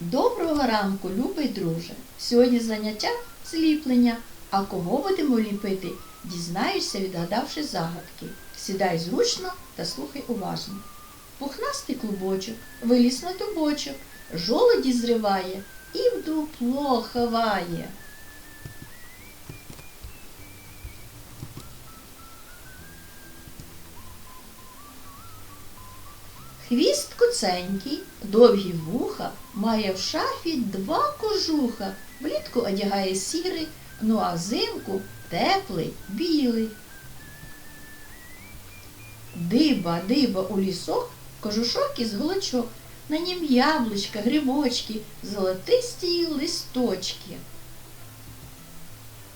Доброго ранку, любий друже! Сьогодні заняття зліплення. А кого будемо ліпити, дізнаєшся, відгадавши загадки. Сідай зручно та слухай уважно. Пухнастий клубочок виліз на дубочок, жолоді зриває і в дупло ховає. Хвіст куценький, довгі вуха, має в шафі два кожуха, влітку одягає сірий, ну а взимку теплий, білий. Диба, диба у лісок, кожушок із голочок, на нім яблучка, грибочки, золотисті листочки.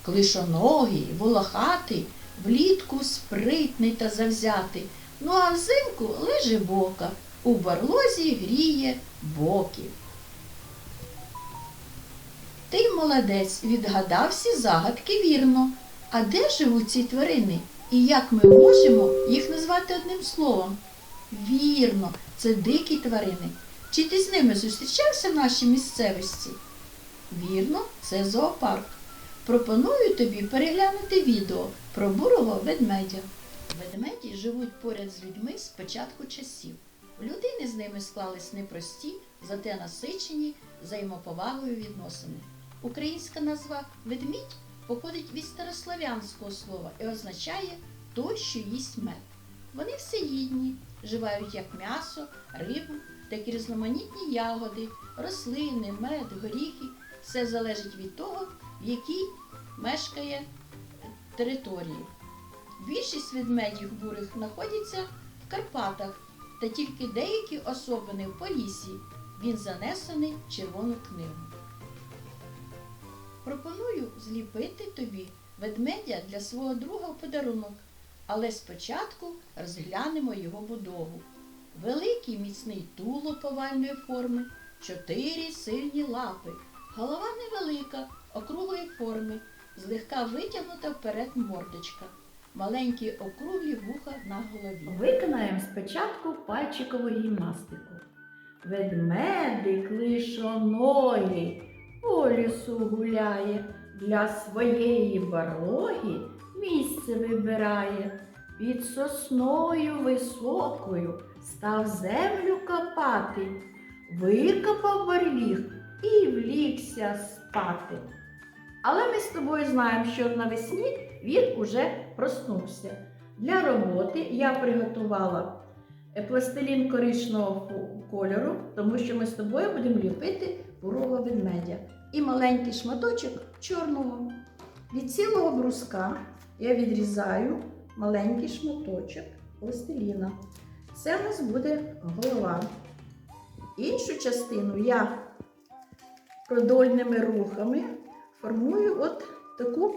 Клишоногий, волохатий, влітку спритний та завзятий, ну а взимку лежи бока, у барлозі гріє боків. Ти молодець, відгадав всі загадки вірно. А де живуть ці тварини? І як ми можемо їх назвати одним словом? Вірно, це дикі тварини. Чи ти з ними зустрічався в нашій місцевості? Вірно, це зоопарк. Пропоную тобі переглянути відео про бурого ведмедя. Ведмеді живуть поряд з людьми з початку часів. Ними склались непрості, зате насичені взаємоповагою відносини. Українська назва ведмідь походить від старослов'янського слова і означає той, що їсть мед. Вони всеїдні, вживають як м'ясо, рибу, так і різноманітні ягоди, рослини, мед, горіхи. Все залежить від того, в якій мешкає території. Більшість ведмедів бурих знаходяться в Карпатах, та тільки деякі особини в Поліссі. Він занесений в Червону книгу. Пропоную зліпити тобі ведмедя для свого друга в подарунок, але спочатку розглянемо його будову. Великий міцний тулуб овальної форми, чотири сильні лапи, голова невелика, округлої форми, злегка витягнута вперед мордочка, маленькі округлі вуха на голові. Виконаємо спочатку пальчикову гімнастику. Ведмедик лишоногий по лісу гуляє, для своєї барлоги місце вибирає. Під сосною високою став землю копати, викопав барліг і влігся спати. Але ми з тобою знаємо, що навесні він уже проснувся. Для роботи я приготувала е, пластилін коричневого фу- кольору, тому що ми з тобою будемо ліпити бурого ведмедя. І маленький шматочок чорного. Від цілого бруска я відрізаю маленький шматочок пластиліна. Це у нас буде голова. Іншу частину я продольними рухами формую от таку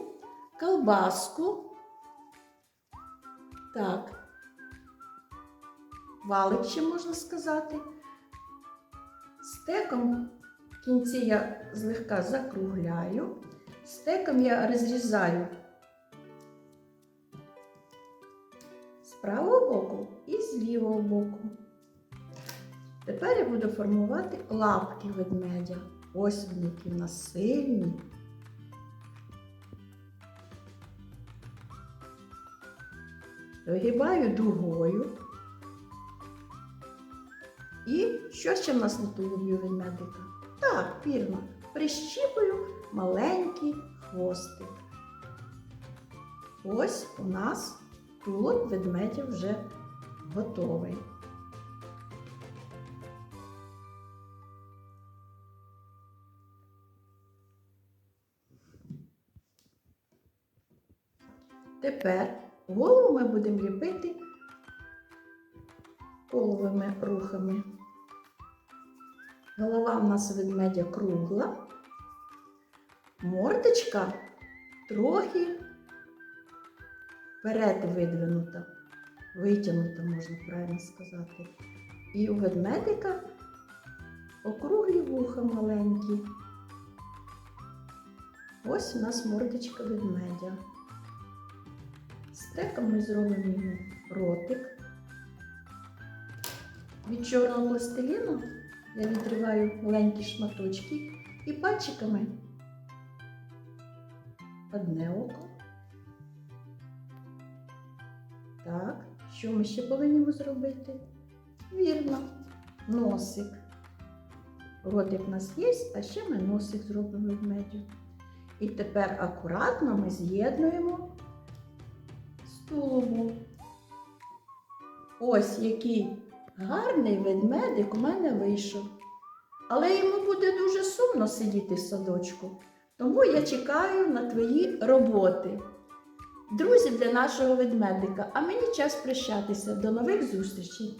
колбаску. Так, валик можна сказати. Стеком в кінці я злегка закругляю, стеком я розрізаю з правого боку і з лівого боку. Тепер я буду формувати лапки ведмедя. Ось вони які в нас сильні. Вигибаю дугою. І що ще в нас на тулубі ведмедика? Так, вірно, прищіпую маленький хвостик. Ось у нас тулуб ведмедя вже готовий. Тепер голову ми будемо ліпити коловими рухами. Голова у нас ведмедя кругла, мордочка трохи вперед видвинута, витягнута, можна правильно сказати. І у ведмедика округлі вуха маленькі. Ось у нас мордочка ведмедя. Стеком ми зробимо йому ротик. Від чорного пластиліну Я відриваю маленькі шматочки і пальчиками одне око. Так, що ми ще повинні зробити? Вірно, носик. Ротик у нас є, а ще ми носик зробимо ведмедю. І тепер акуратно ми з'єднуємо з тулубом. Ось який гарний ведмедик у мене вийшов. Але йому буде дуже сумно сидіти в садочку. Тому я чекаю на твої роботи. Друзі для нашого ведмедика, а мені час прощатися. До нових зустрічей!